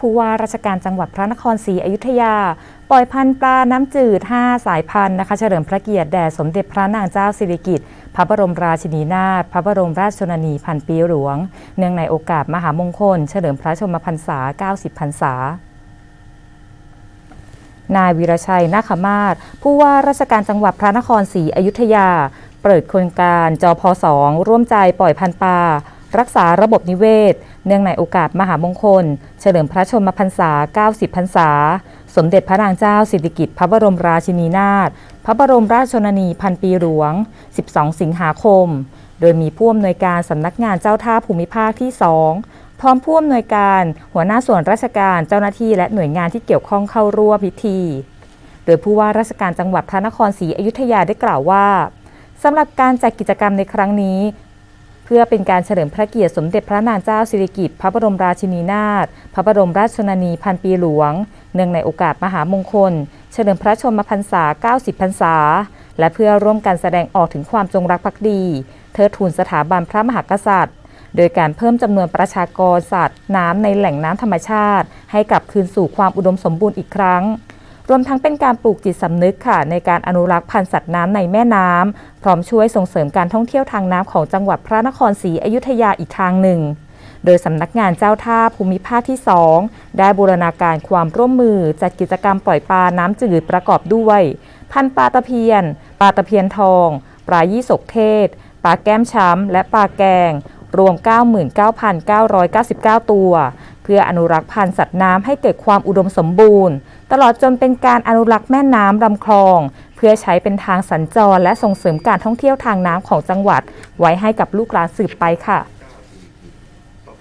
ผู้ว่าราชการจังหวัดพระนครศรีอยุธยา ปล่อยพันธุ์ปลาน้ำจืด 5 สายพันธุ์นะคะเฉลิมพระเกียรติแด่สมเด็จพระนางเจ้าสิริกิติ์พระบรมราชินีนาถพระบรมราชชนนีพันปีหลวง เนื่องในโอกาสมหามงคล เฉลิมพระชนมพรรษา 90 พรรษานายวีรชัยนาคมาศผู้ว่าราชการจังหวัดพระนครศรีอยุธยา เปิดโครงการจพ2ร่วมใจปล่อยพันธุ์ปลา รักษาระบบนิเวศ เนื่องในโอกาสมหามงคล เฉลิมพระชนมพรรษา 90 พรรษา สมเด็จพระนางเจ้าสิริกิติ์พระบรมราชินีนาถพระบรมราชชนนีพันปีหลวง 12 สิงหาคม โดยมีผู้อำนวยการสำนักงานเจ้าท่าภูมิภาคที่ 2 พร้อมผู้อำนวยการหัวหน้าส่วนราชการเจ้าหน้าที่และหน่วยงานที่เกี่ยวข้องเข้าร่วมพิธี โดยผู้ว่าราชการจังหวัดพระนครศรีอยุธยาได้กล่าวว่าสำหรับการจัดกิจกรรมในครั้งนี้ พื่อเป็นการเฉลิมพระเกียรติสมเด็จพระนางเจ้าสิริกิติ์พระบรมราชินีนาถ พระบรมราชชนนีพันปีหลวง เนื่องในโอกาสมหามงคล เฉลิมพระชนมพรรษา 90 พรรษา และเพื่อร่วมกันแสดงออกถึงความจงรักภักดี เทิดทูนสถาบันพระมหากษัตริย์ โดยการเพิ่มจำนวนประชากรสัตว์ น้ำในแหล่งน้ำธรรมชาติ ให้กลับคืนสู่ความอุดมสมบูรณ์อีกครั้ง รวมทั้งเป็นการปลูกจิตสำนึกค่ะ ในการอนุรักษ์พันธุ์สัตว์น้ำในแม่น้ำพร้อมช่วยส่งเสริมการท่องเที่ยวทางน้ำของจังหวัดพระนครศรีอยุธยาอีกทางหนึ่ง โดยสำนักงานเจ้าท่าภูมิภาคที่ 2 ได้บูรณาการความร่วมมือจัดกิจกรรมปล่อยปลาน้ำจืดประกอบด้วย พันธุ์ปลาตะเพียน ปลาตะเพียนทอง ปลายี่สกเทศ ปลาแก้มช้ำและปลาแกงรวม 99,999 ตัว พื่ออนุรักษ์พันธุ์สัตว์น้ำให้เกิดความอุดมสมบูรณ์ ตลอดจนเป็นการอนุรักษ์แม่น้ำลำคลอง เพื่อใช้เป็นทางสัญจรและส่งเสริมการท่องเที่ยวทางน้ำของจังหวัด ไว้ให้กับลูกหลานสืบไปค่ะ